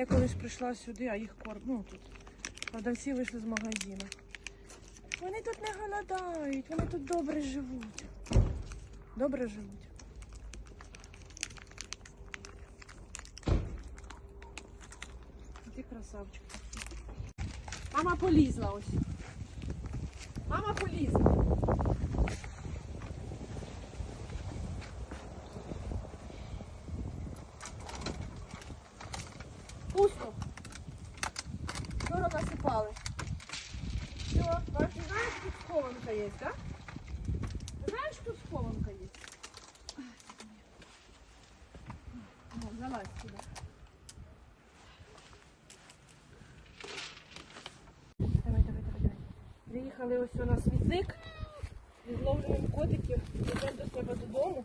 Я колись прийшла сюди, а їх корм. Ну тут. Продавці вийшли з магазину. Вони тут не голодають, вони тут добре живуть. Добре живуть. Ти красавчик. Мама полізла ось. Мама полізла. Схованка є, так? Знаєш, тут схованка є? Ну, залазь сюди. Давай, давай, давай, давай. Приїхали ось у нас смітник. Відловлюємо котиків, йдемо до себе додому.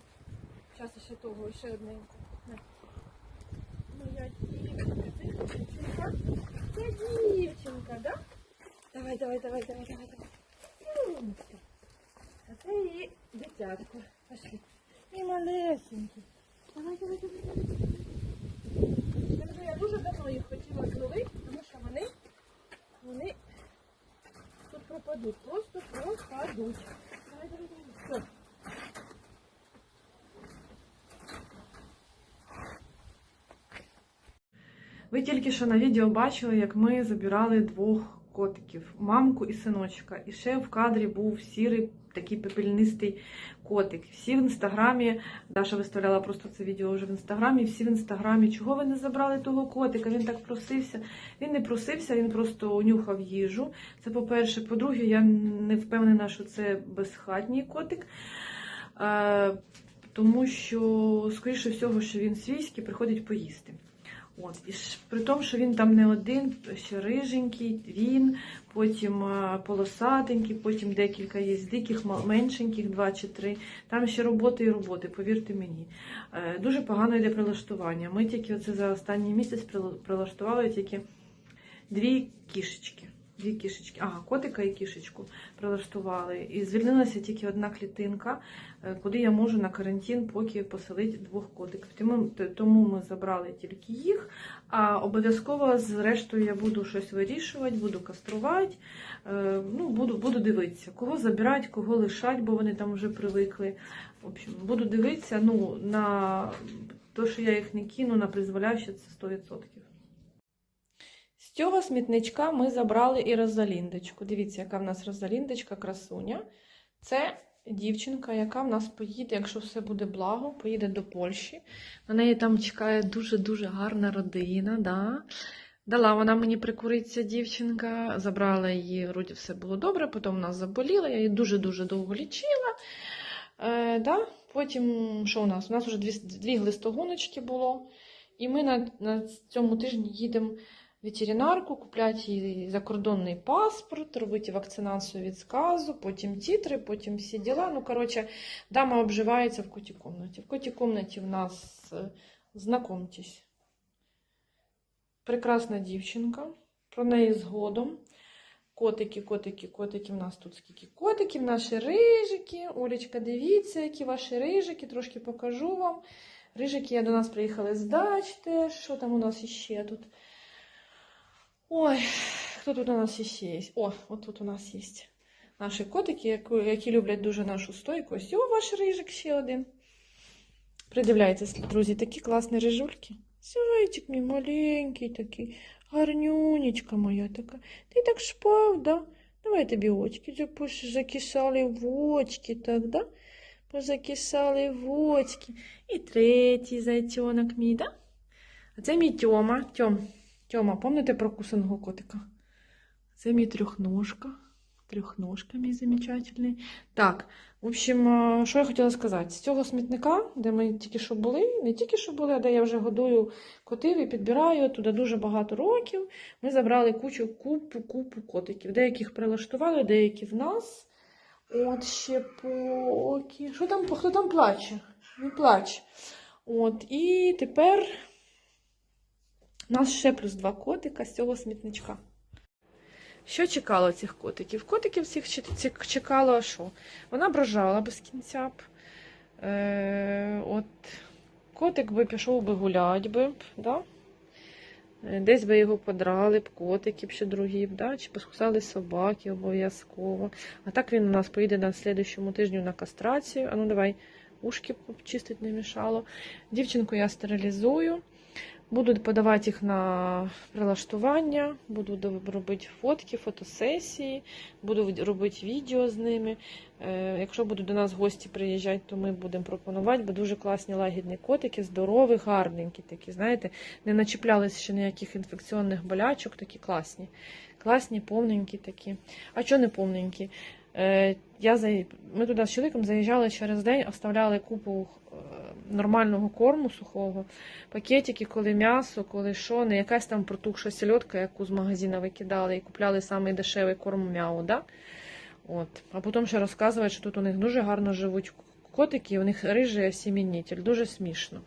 Зараз ще того, ще одненько. Моя дівчинка. Це дівчинка, да? Давай, давай, давай, давай, давай, давай. Умничка. А це її дитятко. Пошли. І малесенький. Давай, давай, давай, давай. Я дуже давно їх хотіла зловити, тому що вони, вони тут пропадуть. Просто пропадуть. Давай, давай, давай. Все. Ви тільки що на відео бачили, як ми забирали двох котиків мамку і синочка. І ще в кадрі був сірий такий пепельнистий котик. Всі в інстаграмі, Даша виставляла просто це відео вже в інстаграмі. Всі в інстаграмі, чого ви не забрали того котика? Він так просився. Він не просився, він просто унюхав їжу. Це по-перше. По-друге, я не впевнена, що це безхатній котик. Е, тому що, скоріше всього, що він свійський приходить поїсти. От, і при тому, що він там не один, ще риженький, він, потім е, полосатенький, потім декілька є диких, меншеньких, два чи три. Там ще роботи і роботи, повірте мені. Е, Дуже погано йде прилаштування. Ми тільки оце за останній місяць прилаштували тільки дві кішечки. Дві кішечки, ага, котика і кішечку прилаштували. І звільнилася тільки одна клітинка, е, куди я можу на карантин поки поселити двох котиків. Тому, тому ми забрали тільки їх. А обов'язково з рештою я буду щось вирішувати, буду каструвати. Е, ну, буду, буду дивитися, кого забирати, кого лишати, бо вони там вже привикли. В общем, буду дивитися ну, на те, що я їх не кину, на призволяще це 100%. Цього смітничка ми забрали і Розаліндочку. Дивіться, яка в нас Розаліндочка, красуня. Це дівчинка, яка в нас поїде, якщо все буде благо, поїде до Польщі. На неї там чекає дуже-дуже гарна родина. Да? Дала вона мені прикуритися дівчинка, забрала її, вроді все було добре, потім вона заболіла, я її дуже-дуже довго лічила. Е, да? Потім, що у нас? У нас вже дві, дві глистогоночки було. І ми на, на цьому тижні їдемо ветеринарку, купляти їй закордонний паспорт, робити вакцинацію від сказу, потім тітри, потім всі діла. Ну, коротше, дама обживається в коті комнаті. В коті комнаті в нас, е, знакомтесь, прекрасна дівчинка, про неї згодом. Котики, котики, котики. У нас тут скільки котиків, наші рижики. Олечка, дивіться, які ваші рижики, трошки покажу вам. Рижики, я до нас приїхали з дач теж. Що там у нас іще тут? Ой, хто тут у нас іще є? О, от тут у нас є наші котики, які, люблять дуже нашу стойкость. О, ваш рижик ще один. Придивляйтесь, друзі, такі класні рижульки. Зайчик мій маленький такий, гарнюнечка моя така. Ти так шпав, да? Давай тобі очки запуш, закисали в очки, так, да? Позакисали в очки. І третій зайчонок мій, да? А це мій Тьома. Тьом, Тьома, пам'ятаєте про кусаного котика? Це мій трьохножка. Трьохножка мій замечательний. Так, в общем, що я хотіла сказати? З цього смітника, де ми тільки що були, не тільки що були, а де я вже годую котів і підбираю туди дуже багато років. Ми забрали кучу купу, купу котиків. Деяких прилаштували, деякі в нас. От ще поки. Що там, хто там плаче? Не плач. От, і тепер у нас ще плюс два котика з цього смітничка. Що чекало цих котиків? Котиків ці- чекало що? Вона брожала без кінця б. Е, от, котик би пішов би гулять би, да? Е, Десь би його подрали б котики б ще другі, б, да? чи поскусали собаки обов'язково. А так він у нас поїде на слідущому тижню на кастрацію. А ну давай ушки чистить не мішало. Дівчинку я стерилізую. Буду подавати їх на прилаштування, буду робити фотки, фотосесії, буду робити відео з ними. Е, Якщо будуть до нас гості приїжджати, то ми будемо пропонувати, бо дуже класні лагідні котики, здорові, гарненькі такі, знаєте, не начіплялися ще ніяких інфекційних болячок, такі класні. Класні, повненькі такі. А чого не повненькі? Е, Я. Ми туди з чоловіком заїжджали через день, оставляли купу е, нормального корму сухого, пакетики, коли м'ясо, коли що, не якась там протухша сільотка, яку з магазину викидали і купляли самий дешевий корм мяу, да? От. А потім ще розказують, що тут у них дуже гарно живуть котики, у них рижий осімінітель, дуже смішно.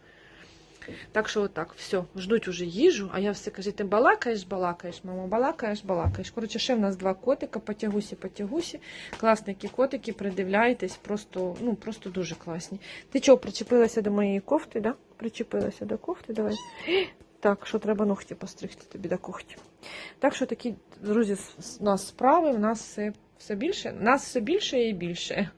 Так що отак, все, ждуть уже їжу, а я все кажу, ти балакаєш, балакаєш, мамо, балакаєш, балакаєш. Коротше, ще в нас два котика, потягусі, потягусі. Класні які котики, придивляйтесь, просто, ну, просто дуже класні. Ти чого, причепилася до моєї кофти, да? Причепилася до кофти, давай. Так, що треба ногті постригти тобі до когті. Так що такі, друзі, у нас справи, у нас все, все більше, нас все більше і більше.